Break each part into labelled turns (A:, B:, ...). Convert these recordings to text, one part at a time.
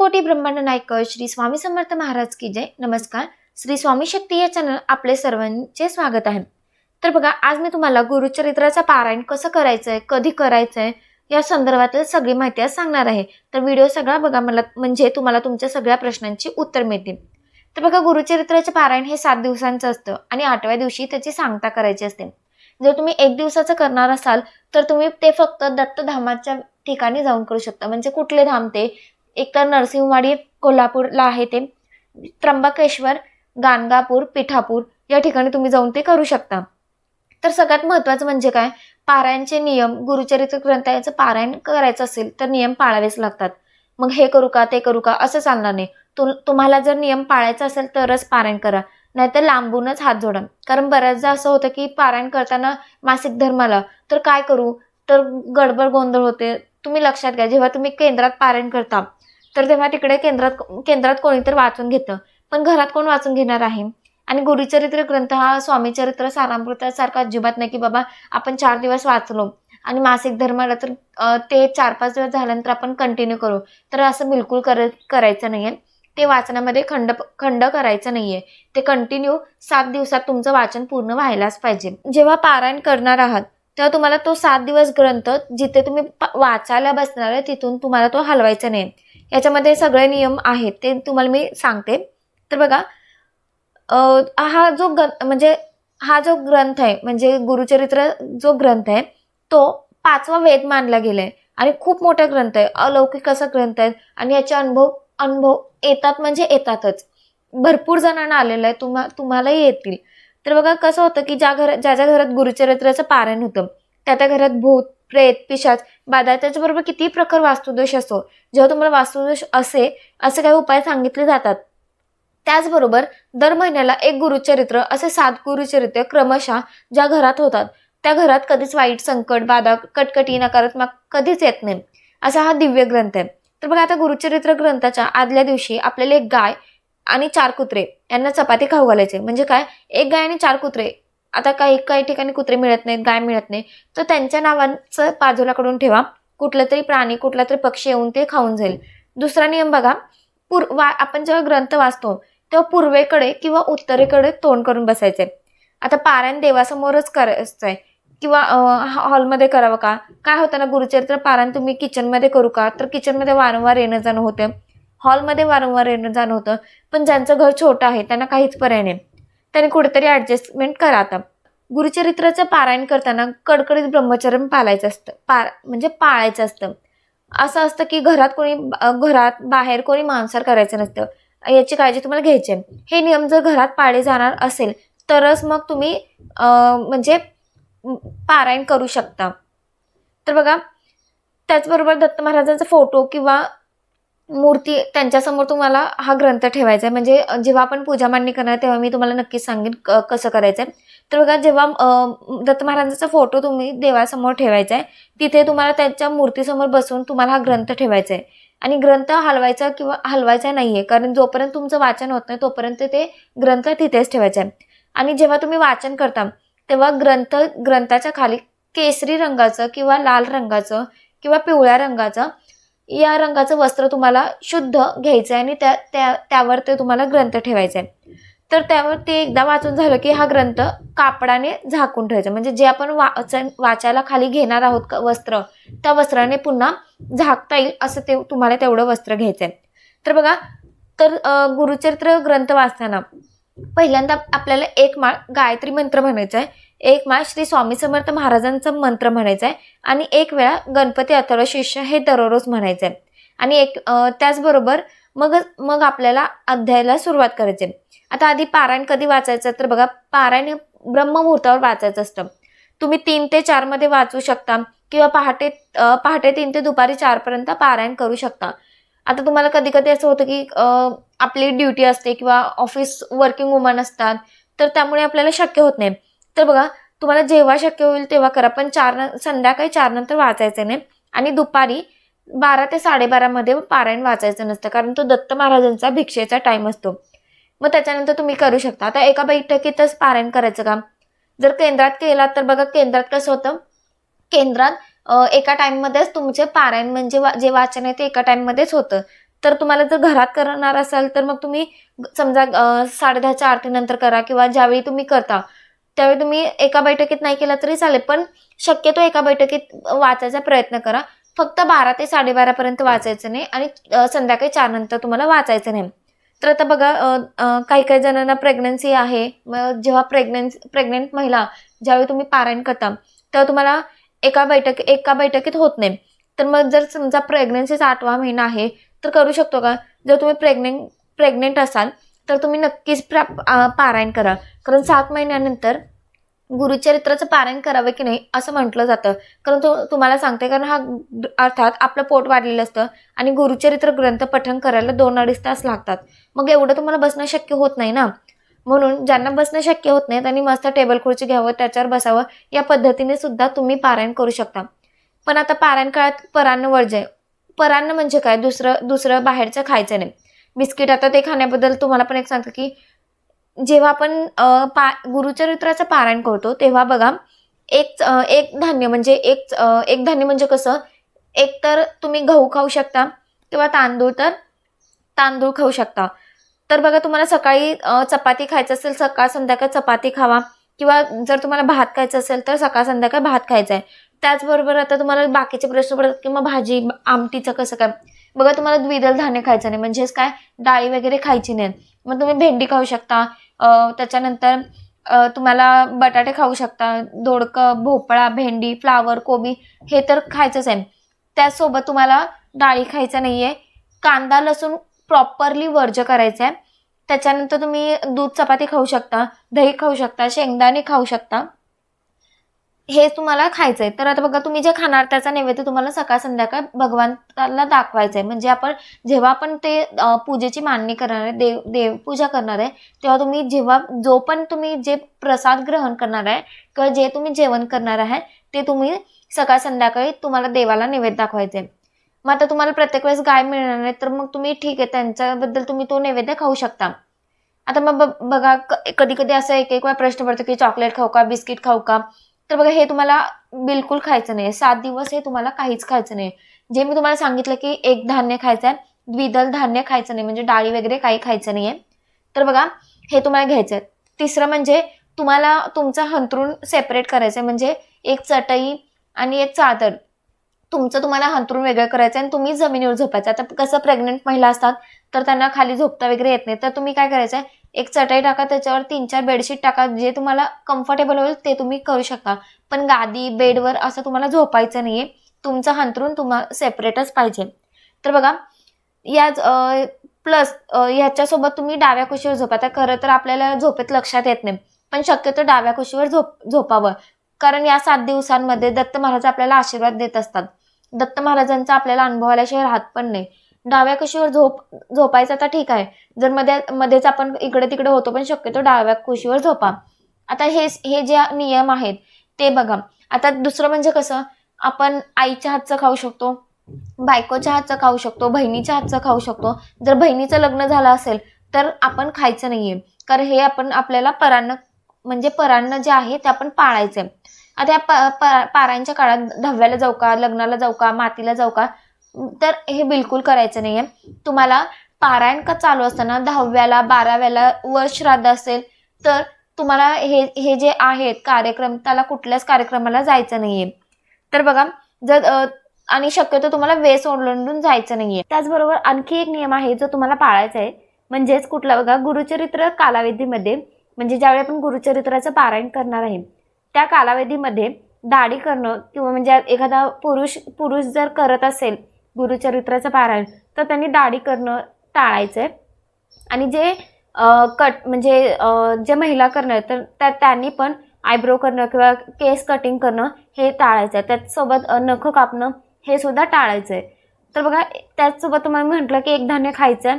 A: पंचकोटी ब्रह्मांड नायक श्री स्वामी समर्थ महाराज की जय. नमस्कार. श्री स्वामी शक्ती या चॅनल आपले सर्वांचे स्वागत आहे. तर बघा आज मी तुम्हाला गुरुचरित्राचं पारायण कसं करायचंय कधी करायचंय या संदर्भातील सगळी माहिती आज सांगणार आहे. तर व्हिडिओ सगळा बघा मला म्हणजे तुम्हाला तुमच्या सगळ्या प्रश्नांची उत्तर मिळतील. तर बघा गुरुचरित्राचे पारायण हे सात दिवसांचं असतं आणि आठव्या दिवशी त्याची सांगता करायची असते. जर तुम्ही एक दिवसाचं करणार असाल तर तुम्ही ते फक्त दत्तधामाच्या ठिकाणी जाऊन करू शकता. म्हणजे कुठले धाम ते एक तर नरसिंहवाडी कोल्हापूरला आहे ते. त्र्यंबकेश्वर गाणगापूर पिठापूर या ठिकाणी तुम्ही जाऊन ते करू शकता. तर सगळ्यात महत्त्वाचं म्हणजे काय? पारायणचे नियम गुरुचरित्र ग्रंथाचं पारायण करायचं असेल तर नियम पाळावेच लागतात. मग हे करू का ते करू का असं चालणार नाही. तु तुम्हाला जर नियम पाळायचा असेल तरच पारायण करा. नाहीतर लांबूनच हात जोडा. कारण बऱ्याचदा असं होतं की पारायण करताना मासिक धर्माला तर काय करू? तर गडबड गोंधळ होते. तुम्ही लक्षात घ्या जेव्हा तुम्ही केंद्रात पारायण करता तर तेव्हा तिकडे केंद्रात केंद्रात कोणीतरी वाचून घेतं. पण घरात कोण वाचून घेणार आहे? आणि गुरुचरित्र ग्रंथ हा स्वामीचरित्र सारामृतासारखा अजिबात नाही की बाबा आपण चार दिवस वाचलो. आणि मासिक धर्माला तर ते चार पाच दिवस झाल्यानंतर आपण कंटिन्यू करू. तर असं बिलकुल कर करायचं नाही आहे ते वाचनामध्ये खंड खंड करायचं नाही आहे ते कंटिन्यू सात दिवसात तुमचं वाचन पूर्ण व्हायलाच पाहिजे. जेव्हा पारायण करणार आहात तेव्हा तुम्हाला तो सात दिवस ग्रंथ जिथे तुम्ही वाचायला बसणार आहे तिथून तुम्हाला तो हलवायचा नाही याच्यामध्ये सगळे नियम आहेत ते तुम्हाला मी सांगते. तर बघा हा जो ग म्हणजे हा जो ग्रंथ आहे म्हणजे गुरुचरित्र जो ग्रंथ आहे तो पाचवा वेद मानला गेला आहे आणि खूप मोठा ग्रंथ आहे अलौकिक असा ग्रंथ आहे आणि याचे अनुभव अनुभव येतात म्हणजे येतातच. भरपूर जणांना आलेलं आहे तुम्हा तुम्हालाही येतील. तर बघा कसं होतं की ज्या घर ज्या ज्या घरात गुरुचरित्राचं पारायण होतं त्या त्या घरात भूत प्रेत पिशाच बाधा त्याच्याबरोबर कितीही प्रकार वास्तुदोष असो जेव्हा तुम्हाला वास्तुदोष असे असे काही उपाय सांगितले जातात. त्याचबरोबर दर महिन्याला एक गुरुचरित्र असे सात गुरुचरित्र क्रमशः ज्या घरात होतात त्या घरात कधीच वाईट संकट बाधा कटकटी नकारात्मक कधीच येत नाही. असा हा दिव्य ग्रंथ आहे. तर बघा आता गुरुचरित्र ग्रंथाच्या आदल्या दिवशी आपल्याला एक गाय आणि चार कुत्रे यांना चपाती खाऊ घालायचे. म्हणजे काय? एक गाय आणि चार कुत्रे. आता काही काही ठिकाणी कुत्रे मिळत नाहीत गाय मिळत नाही. तर त्यांच्या नावांचं बाजूला कडून ठेवा. कुठलं तरी प्राणी कुठला तरी पक्षी येऊन ते खाऊन जाईल. दुसरा नियम बघा. पूर वा आपण जेव्हा ग्रंथ वाचतो तेव्हा पूर्वेकडे किंवा उत्तरेकडे तोंड करून बसायचे आता पारायण देवासमोरच करायचं आहे किंवा हा- हॉलमध्ये करावं का? काय होतं ना गुरुचरित्र पारायण तुम्ही किचनमध्ये करू का? तर किचनमध्ये वारंवार येणं जाणं होतं. हॉलमध्ये वारंवार येणं जाणं होतं. पण ज्यांचं घर छोटं आहे त्यांना काहीच पर्याय नाही. त्यांनी कुठेतरी ॲडजस्टमेंट करा आता. गुरुचरित्राचं पारायण करताना कडकडीत ब्रह्मचर्य पाळायचं असतं. पा म्हणजे पाळायचं असतं. असं असतं की घरात कोणी घरात बाहेर कोणी मांसार करायचं नसतं. याची काळजी तुम्हाला घ्यायची आहे. हे नियम जर घरात पाळले जाणार असेल तरच मग तुम्ही म्हणजे पारायण करू शकता. तर बघा त्याचबरोबर दत्त महाराजांचा फोटो किंवा मूर्ती त्यांच्यासमोर तुम्हाला हा ग्रंथ ठेवायचा आहे. म्हणजे जेव्हा आपण पूजा मांडणी करणार तेव्हा मी तुम्हाला नक्कीच सांगेन क- कसं करायचं आहे तर बघा जेव्हा दत्त महाराजांचा फोटो तुम्ही देवासमोर ठेवायचा आहे तिथे तुम्हाला त्यांच्या मूर्तीसमोर बसून तुम्हाला हा ग्रंथ ठेवायचा आहे. आणि ग्रंथ हलवायचा किंवा हलवायचा नाही आहे कारण जोपर्यंत तुमचं वाचन होत नाही तोपर्यंत ते ग्रंथ तिथेच ठेवायचा आहे. आणि जेव्हा तुम्ही वाचन करता तेव्हा ग्रंथ ग्रंथाच्या खाली केसरी रंगाचं किंवा लाल रंगाचं किंवा पिवळ्या रंगाचं या रंगाचं वस्त्र तुम्हाला शुद्ध घ्यायचं आहे आणि त्या त्या त्यावर ते तुम्हाला ग्रंथ ठेवायचा आहे तर त्यावर ते एकदा वाचून झालं की हा ग्रंथ कापडाने झाकून ठेवायचा. म्हणजे जे आपण वाचन वाचायला खाली घेणार आहोत का वस्त्र त्या वस्त्राने पुन्हा झाकता येईल असं ते तुम्हाला तेवढं वस्त्र घ्यायचं आहे तर बघा तर गुरुचरित्र ग्रंथ वाचताना पहिल्यांदा आपल्याला एक माळ गायत्री मंत्र म्हणायचा आहे एक माळ श्री स्वामी समर्थ महाराजांचं मंत्र म्हणायचं आहे आणि एक वेळा गणपती अथर्व शिष्य हे दररोज म्हणायचं. आहे आणि एक त्याचबरोबर मग मग आपल्याला अध्यायाला सुरुवात करायची. आहे. आता आधी पारायण कधी वाचायचं? तर बघा पारायण ब्रह्ममुहूर्तावर वाचायचं असतं. तुम्ही तीन ते चारमध्ये वाचू शकता किंवा पहाटे पहाटे तीन ते दुपारी चारपर्यंत पारायण करू शकता. आता तुम्हाला कधी कधी असं होतं की आपली ड्युटी असते किंवा ऑफिस वर्किंग वुमन असतात तर त्यामुळे आपल्याला शक्य होत नाही. तर बघा तुम्हाला जेव्हा शक्य होईल तेव्हा करा. पण चार न- संध्याकाळी चार नंतर वाचायचं नाही. आणि दुपारी बारा ते साडेबारामध्ये पारायण वाचायचं नसतं कारण तो दत्त महाराजांचा भिक्षेचा टाईम असतो. मग त्याच्यानंतर तुम्ही करू शकता. आता एका बैठकीतच पारायण करायचं काम जर केंद्रात केला तर बघा केंद्रात कसं होतं? केंद्रात एका टाईममध्येच तुमचे पारायण म्हणजे वा- जे वाचन आहे ते एका टाईममध्येच होतं. तर तुम्हाला जर घरात करणार असाल तर मग तुम्ही समजा साडेदहाच्या आरतीनंतर करा किंवा ज्यावेळी तुम्ही करता. त्यावेळी तुम्ही एका बैठकीत नाही केला तरी चालेल पण शक्यतो एका बैठकीत वाचायचा प्रयत्न करा. फक्त बारा ते साडेबारापर्यंत वाचायचं नाही आणि संध्याकाळी चार नंतर तुम्हाला वाचायचं नाही. तर आता बघा काही काही जणांना प्रेग्नन्सी आहे. मग जेव्हा प्रेग्नन्स प्रेग्नेंट महिला ज्यावेळी तुम्ही पारायण करता तेव्हा तुम्हाला एका बैठक एका बैठकीत होत नाही. तर मग जर समजा प्रेग्नन्सीचा आठवा महिना आहे तर करू शकतो का? जर तुम्ही प्रेग्नेंट प्रेग्नेंट असाल तर तुम्ही नक्कीच प्रा पारायण करा. कारण सात महिन्यानंतर गुरुचरित्राचं पारायण करावं की नाही असं म्हटलं जातं. कारण तो तुम्हाला सांगते कारण हा अर्थात आपलं पोट वाढलेलं असतं आणि गुरुचरित्र ग्रंथ पठण करायला दोन अडीच तास लागतात. मग एवढं तुम्हाला बसणं शक्य होत नाही ना? म्हणून ज्यांना बसणं शक्य होत नाही त्यांनी मस्त टेबल खुर्ची घ्यावं त्याच्यावर बसावं. या पद्धतीने सुद्धा तुम्ही पारायण करू शकता. पण आता पारायण काळात परान्न वर्ज्य आहे. परान्न म्हणजे काय? दुसरं दुसरं बाहेरचं खायचं नाही. बिस्किट. आता ते खाण्याबद्दल तुम्हाला पण एक सांगतो की जेव्हा आपण पा गुरुचरित्राचं पारायण करतो तेव्हा बघा एक एक धान्य म्हणजे एक एक धान्य म्हणजे कसं एक तर तुम्ही गहू खाऊ शकता किंवा तांदूळ तर तांदूळ खाऊ शकता. तर बघा तुम्हाला सकाळी चपाती खायचं असेल सकाळ संध्याकाळ चपाती खावा किंवा जर तुम्हाला भात खायचं असेल तर सकाळ संध्याकाळ भात खायचा आहे त्याचबरोबर आता तुम्हाला बाकीचे प्रश्न पडतात किंवा भाजी आमटीचं कसं काय? बघा तुम्हाला द्विदल धान्य खायचं नाही. म्हणजेच काय? डाळी वगैरे खायची नाहीत. मग तुम्ही भेंडी खाऊ शकता. त्याच्यानंतर तुम्हाला बटाटे खाऊ शकता. दोडकं भोपळा भेंडी फ्लावर कोबी हे तर खायचंच आहे. त्याचसोबत तुम्हाला डाळी खायचं नाही आहे कांदा लसूण प्रॉपरली वर्ज करायचं आहे त्याच्यानंतर तुम्ही दूध चपाती खाऊ शकता. दही खाऊ शकता. शेंगदाणे खाऊ शकता. हे तुम्हाला खायचं आहे तर आता बघा तुम्ही जे खाणार त्याचा नैवेद्य तुम्हाला सकाळ संध्याकाळ भगवंताला दाखवायचं आहे म्हणजे आपण जेव्हा पण ते पूजेची मांडणी करणार आहे देव देवपूजा करणार आहे तेव्हा तुम्ही जेव्हा जो पण तुम्ही जे प्रसाद ग्रहण करणार आहे किंवा जे तुम्ही जेवण करणार आहे ते तुम्ही सकाळ संध्याकाळी तुम्हाला देवाला नैवेद्य दाखवायचं आहे मग आता तुम्हाला प्रत्येक वेळेस गाय मिळणार नाही तर मग तुम्ही ठीक आहे त्यांच्याबद्दल तुम्ही तो नैवेद्य खाऊ शकता. आता मग ब- बघा कधी कधी असं एक एक वेळा प्रश्न पडतो की चॉकलेट खाऊ का बिस्किट खाऊ का? तर बघा हे तुम्हाला बिलकुल खायचं नाही सात दिवस हे तुम्हाला काहीच खायचं नाही जे मी तुम्हाला सांगितलं की एक धान्य खायचं आहे द्विदल धान्य खायचं नाही म्हणजे डाळी वगैरे काही खायचं नाही आहे तर बघा हे तुम्हाला घ्यायचं आहे. तिसरं म्हणजे तुम्हाला तुमचं हंतरून सेपरेट करायचं आहे म्हणजे एक चटई आणि एक चादर. तुमचं तुम्हाला हंतरून वेगळं करायचं आहे आणि तुम्ही जमिनीवर झोपायचं आता कसं प्रेग्नेंट महिला असतात तर त्यांना खाली झोपता वगैरे येत नाही. तर तुम्ही काय करायचं आहे एक चटई टाका त्याच्यावर तीन चार बेडशीट टाका जे तुम्हाला कम्फर्टेबल होईल ते तुम्ही करू शकता. पण गादी बेडवर असं तुम्हाला झोपायचं नाहीये. तुमचं हंतरून तुम्हाला सेपरेटच पाहिजे. तर बघा याच प्लस ह्याच्यासोबत तुम्ही डाव्या कुशीवर झोपा. आता खरं तर आपल्याला झोपेत लक्षात येत नाही पण शक्यतो डाव्या कुशीवर झोप झोपावं. कारण या सात दिवसांमध्ये दत्त महाराज आपल्याला आशीर्वाद देत असतात. दत्त महाराजांचा आपल्याला अनुभव आल्याशिवाय राहत पण नाही. डाव्या कुशीवर झोप झोपायचं तर ठीक आहे. जर मध्ये मध्येच आपण इकडे तिकडे होतो पण शक्यतो डाव्या कुशीवर झोपा. आता हे हे जे नियम आहेत ते बघा. आता दुसरं म्हणजे कसं? आपण आईच्या हातचं खाऊ शकतो बायकोच्या हातचं खाऊ शकतो बहिणीच्या हातचं खाऊ शकतो. जर बहिणीचं लग्न झालं असेल तर आपण खायचं नाहीये. कारण हे आपण आपल्याला परान्न म्हणजे परान्न जे आहे ते आपण पाळायचं आता या पारायणच्या काळात दहाव्याला जाऊ का लग्नाला जाऊ का मातीला जाऊ का तर हे बिलकुल करायचं नाही आहे तुम्हाला पारायण का चालू असताना दहाव्याला बाराव्याला वर श्राद्ध असेल तर तुम्हाला हे हे जे आहेत कार्यक्रम त्याला कुठल्याच कार्यक्रमाला जायचं नाहीये. तर बघा जर आणि शक्यतो तुम्हाला वेस ओलांडून जायचं नाहीये. त्याचबरोबर आणखी एक नियम आहे जो तुम्हाला पाळायचा आहे म्हणजेच कुठला बघा गुरुचरित्र कालावधीमध्ये म्हणजे ज्यावेळी आपण गुरुचरित्राचं पारायण करणार आहे त्या कालावधीमध्ये दाढी करणं किंवा म्हणजे एखादा पुरुष पुरुष जर करत असेल गुरुचरित्राचं पारायण तर त्यांनी दाढी करणं टाळायचं आहे आणि जे कट म्हणजे जे महिला करणार तर त्या त्यांनी पण आयब्रो करणं किंवा केस कटिंग करणं हे टाळायचं आहे त्याचसोबत नखं कापणं हे सुद्धा टाळायचं आहे तर बघा त्याचसोबत तुम्हाला म्हटलं की एक धान्य खायचं आहे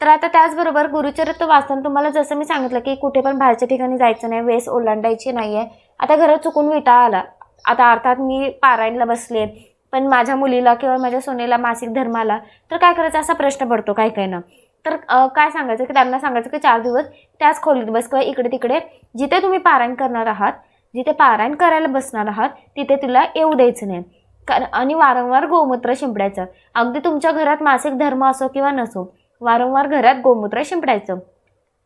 A: तर आता त्याचबरोबर गुरुचरित्र वाचताना तुम्हाला जसं मी सांगितलं की कुठे पण बाहेरच्या ठिकाणी जायचं नाही वेस ओलांडायची नाही आहे आता घरात चुकून विटा आला. आता अर्थात मी पारायणला बसले. पण माझ्या मुलीला किंवा माझ्या सोनेला मासिक धर्म आला तर काय करायचं? असा प्रश्न पडतो काही काही ना. तर काय सांगायचं? की त्यांना सांगायचं की चार दिवस त्याच खोलीत बस किंवा इकडे तिकडे. जिथे तुम्ही पारायण करणार आहात जिथे पारायण करायला बसणार आहात तिथे तिला येऊ द्यायचं नाही. कारण आणि वारंवार गोमूत्र शिंपडायचं. अगदी तुमच्या घरात मासिक धर्म असो किंवा नसो वारंवार घरात गोमूत्र शिंपडायचं.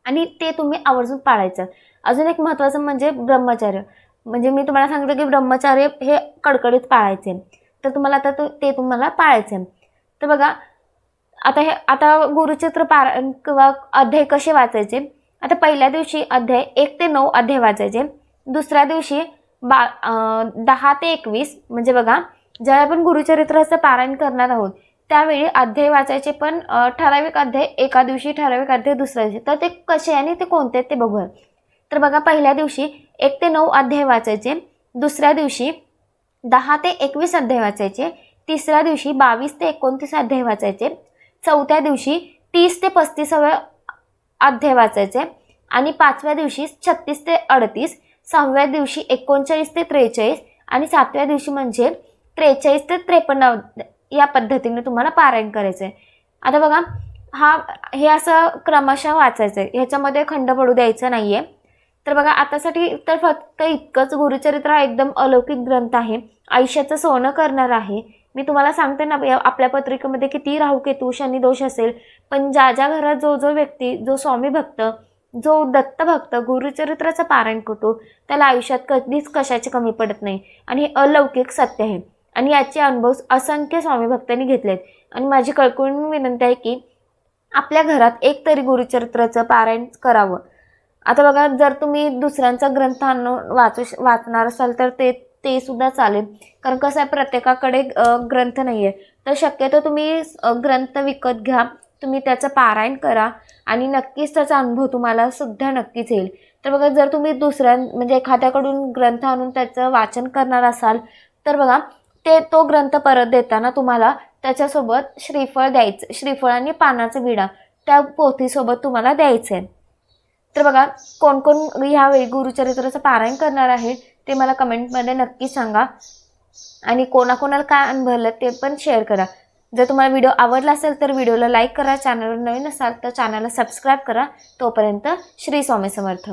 A: आणि ते तुम्ही आवर्जून पाळायचं. अजून एक महत्त्वाचं म्हणजे ब्रह्मचर्य. म्हणजे मी तुम्हाला सांगितलं की ब्रह्मचर्य हे कडकडीत पाळायचे. तर तुम्हाला आता ते तुम्हाला पाळायचे. तर बघा आता हे आता गुरुचित्र पारायण किंवा अध्याय कसे वाचायचे? आता पहिल्या दिवशी अध्याय एक ते नऊ अध्याय वाचायचे. दुसऱ्या दिवशी बा दहा ते एकवीस. म्हणजे बघा ज्यावेळी आपण गुरुचरित्राचं पारायण करणार आहोत त्यावेळी अध्याय वाचायचे पण ठराविक अध्याय एका दिवशी ठराविक अध्याय दुसऱ्या दिवशी. तर ते कसे आणि ते कोणते आहेत ते बघूया. तर बघा पहिल्या दिवशी एक ते नऊ अध्याय वाचायचे दुसऱ्या दिवशी दहा ते एकवीस अध्याय वाचायचे तिसऱ्या दिवशी बावीस ते एकोणतीस अध्याय वाचायचे चौथ्या दिवशी तीस ते पस्तीसावे अध्याय वाचायचे आणि पाचव्या दिवशी छत्तीस ते अडतीस सहाव्या दिवशी एकोणचाळीस ते त्रेचाळीस आणि सातव्या दिवशी म्हणजे त्रेचाळीस ते त्रेपन्न या पद्धतीने तुम्हाला पारायण करायचं आहे आता बघा हा हे असं क्रमशः वाचायचं आहे ह्याच्यामध्ये खंड पडू द्यायचं नाही आहे तर बघा आतासाठी तर फक्त इतकंच गुरुचरित्र हा एकदम अलौकिक ग्रंथ आहे. आयुष्याचं सोनं करणार आहे. मी तुम्हाला सांगते ना आपल्या पत्रिकेमध्ये किती राहू केतू शनी दोष असेल पण ज्या ज्या घरात जो जो व्यक्ती जो स्वामी भक्त जो दत्त भक्त गुरुचरित्राचं पारायण करतो त्याला आयुष्यात कधीच कशाची कमी पडत नाही. आणि हे अलौकिक सत्य आहे. आणि याचे अनुभव असंख्य स्वामी भक्तांनी घेतलेत. आणि माझी कळकळून विनंती आहे की आपल्या घरात एक तरी गुरुचरित्राचं पारायण करावं. आता बघा जर तुम्ही दुसऱ्यांचा ग्रंथ आणून वाचू वाचणार असाल तर ते ते सुद्धा चालेल. कारण कसं आहे प्रत्येकाकडे ग्रंथ नाही आहे तर शक्यतो तुम्ही ग्रंथ विकत घ्या तुम्ही त्याचं पारायण करा आणि नक्कीच त्याचा अनुभव तुम्हाला सुद्धा नक्कीच येईल. तर बघा जर तुम्ही दुसऱ्या म्हणजे एखाद्याकडून ग्रंथ आणून त्याचं वाचन करणार असाल तर बघा ते तो ग्रंथ परत देताना तुम्हाला त्याच्यासोबत श्रीफळ द्यायचं श्रीफळ आणि पानाचं विडा त्या पोथीसोबत तुम्हाला द्यायचं आहे तर बघा कोण कोण ह्यावेळी गुरुचरित्राचं पारायण करणार आहे ते मला कमेंटमध्ये नक्की सांगा. आणि कोणाकोणाला काय अनुभवलं ते पण शेअर करा. जर तुम्हाला व्हिडिओ आवडला असेल तर व्हिडिओला लाईक करा. चॅनलवर नवीन असाल तर चॅनलला सबस्क्राईब करा. तोपर्यंत श्री स्वामी समर्थ.